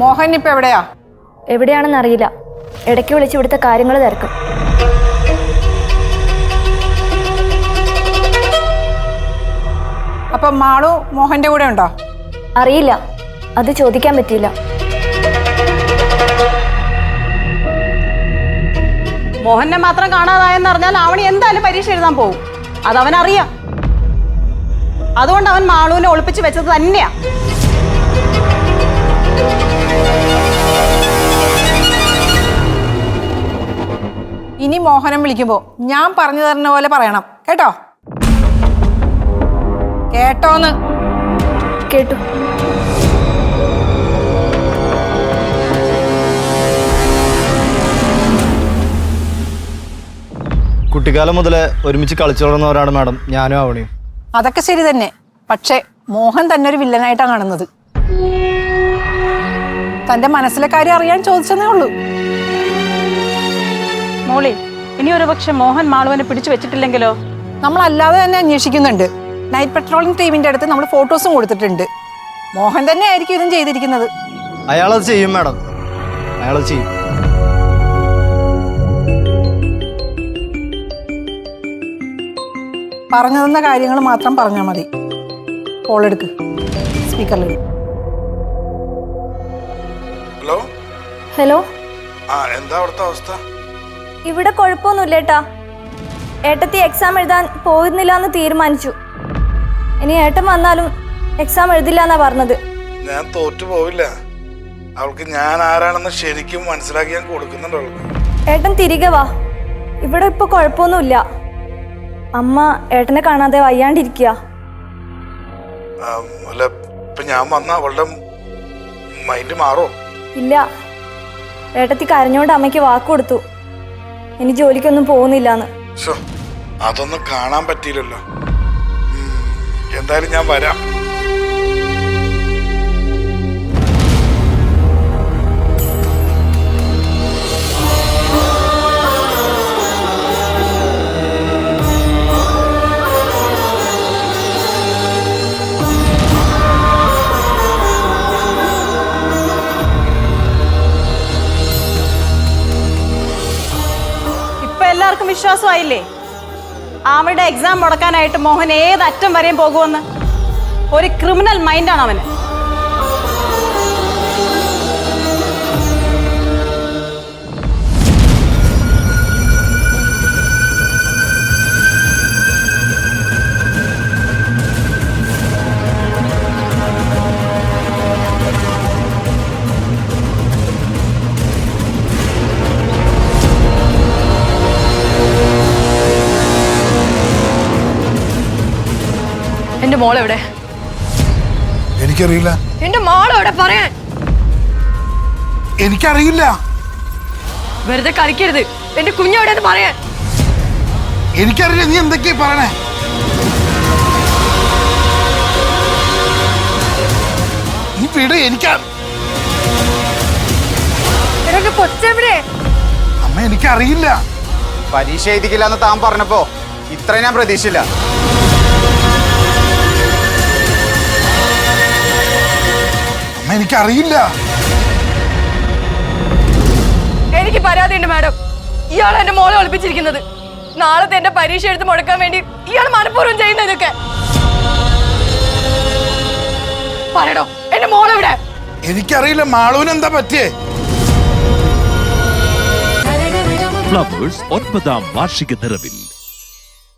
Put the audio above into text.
മോഹൻ ഇപ്പൊ എവിടെയാ? എവിടെയാണെന്ന് അറിയില്ല. ഇടയ്ക്ക് വിളിച്ച് ഇവിടുത്തെ കാര്യങ്ങൾ തിരക്കും. അപ്പൊ മാളു മോഹന്റെ കൂടെ ഉണ്ടോ? അറിയില്ല. അത് ചോദിക്കാൻ പറ്റിയില്ല. മോഹനെ മാത്രം കാണാതായെന്ന് അറിഞ്ഞാൽ ആവണി എന്തായാലും പരീക്ഷ എഴുതാൻ പോകും അത് അതവനറിയാം അതുകൊണ്ട് അവൻ മാളുവിനെ ഒളിപ്പിച്ച് വെച്ചത് തന്നെയാ. ഇനി മോഹനം വിളിക്കുമ്പോ ഞാൻ പറഞ്ഞു തരുന്ന പോലെ പറയണം. കേട്ടോ? കേട്ടോന്ന്? കേട്ടു. കുട്ടിക്കാലം മുതലേ ഒരുമിച്ച് കളിച്ചു വളർന്നവരാണ് മാഡം ഞാനും ആവണിയും. അതൊക്കെ ശരി തന്നെ. പക്ഷേ മോഹൻ തന്നെ ഒരു വില്ലനായിട്ടാണ് കാണുന്നത്. തന്റെ മനസ്സിലെ കാര്യം അറിയാൻ ചോദിച്ചതേ ഉള്ളൂ. മോളി ഇനി ഒരു പക്ഷെ മോഹൻ മാളുവനെ പിടിച്ചു വെച്ചിട്ടില്ലെങ്കിലോ? നമ്മൾ അല്ലാതെ തന്നെ അന്വേഷിക്കുന്നുണ്ട്. നൈറ്റ് പെട്രോളിംഗ് ടീമിന്റെ അടുത്ത് നമ്മൾ ഫോട്ടോസും കൊടുത്തിട്ടുണ്ട്. മോഹൻ തന്നെ ആയിരിക്കും ഇതും ചെയ്തിരിക്കുന്നത്. അയാളത് ചെയ്യും മാഡം. അയാളത് ചെയ്യും. പറഞ്ഞു തന്ന കാര്യങ്ങൾ മാത്രം പറഞ്ഞാൽ മതി. കോൾ എടുക്ക്. സ്പീക്കറിൽ ഹലോ? ആ എന്താ അവിടുത്തെ അവസ്ഥ? ഇവിടെ കുഴപ്പമൊന്നുമില്ല ഏട്ടാ. ഏട്ടത്തി എക്സാം എഴുതാൻ പോയിരുന്നില്ല എന്ന് തീരുമാനിച്ചു. ഇനി ഏട്ടൻ വന്നാലും എക്സാം എഴുതില്ല എന്നാ പറഞ്ഞത്. ഞാൻ തോറ്റു പോവില്ല. അവൾക്ക് ഞാൻ ആരാണെന്ന് ശരിക്കും മനസ്സിലാക്കി ഞാൻ കൊടുക്കുന്നുണ്ട് അവൾക്ക്. ഏട്ടൻ തിരികെ വാ. ഇവിടെ ഇപ്പൊ കുഴപ്പമൊന്നുമില്ല. അമ്മ ഏട്ടനെ കാണാതെ വയ്യാണ്ടിരിക്കുക. ആ, അല്ല ഇപ്പൊ ഞാൻ വന്ന അവളുടെ മൈൻഡ് മാറോ? ഇല്ല. ഏട്ടത്തി കരഞ്ഞോണ്ട് അമ്മയ്ക്ക് വാക്ക് കൊടുത്തു. ഇനി ജോലിക്കൊന്നും പോകുന്നില്ലാന്ന്. അതൊന്നും കാണാൻ പറ്റിയില്ലല്ലോ. എന്തായാലും ഞാൻ വരാം. എല്ലാവർക്കും വിശ്വാസമായില്ലേ? ആമയുടെ എക്സാം മുടക്കാനായിട്ട് മോഹൻ ഏത് അറ്റം വരെയും പോകുമെന്ന്? ഒരു ക്രിമിനൽ മൈൻഡാണ് അവന് മോളെവിടെ? എനിക്കറിയില്ല. എന്റെ മോളെവിടെ പറയാൻ? എനിക്കറിയില്ല. വെറുതെ കളിക്കരുത്. എന്റെ കുഞ്ഞെവിടെയെന്ന് പറയാൻ? എനിക്കറിയില്ല. നീ എന്തൊക്കെയാ പറയണേ? വീട് എനിക്കാ അമ്മ എനിക്കറിയില്ല. പരീക്ഷ എഴുതിക്കില്ല എന്ന് താൻ പറഞ്ഞപ്പോ ഇത്ര ഞാൻ പ്രതീക്ഷിച്ചില്ല. എനിക്കറിയില്ല. എനിക്ക് പരാതിയുണ്ട് മാഡം. ഇയാൾ എന്റെ മോളെ ഒളിപ്പിച്ചിരിക്കുന്നത്. നാളത്തെ എന്റെ പരീക്ഷ എടുത്ത് മുടക്കാൻ വേണ്ടി ഇയാൾ മനഃപൂർവം ചെയ്യുന്ന ഇതൊക്കെ. പറയടോ എന്റെ മോളെവിടെ എനിക്കറിയില്ല മാളൂന് എന്താ പറ്റിയേ? ഫ്ലവേഴ്സ് ഒൻപതാം വാർഷിക നിറവിൽ.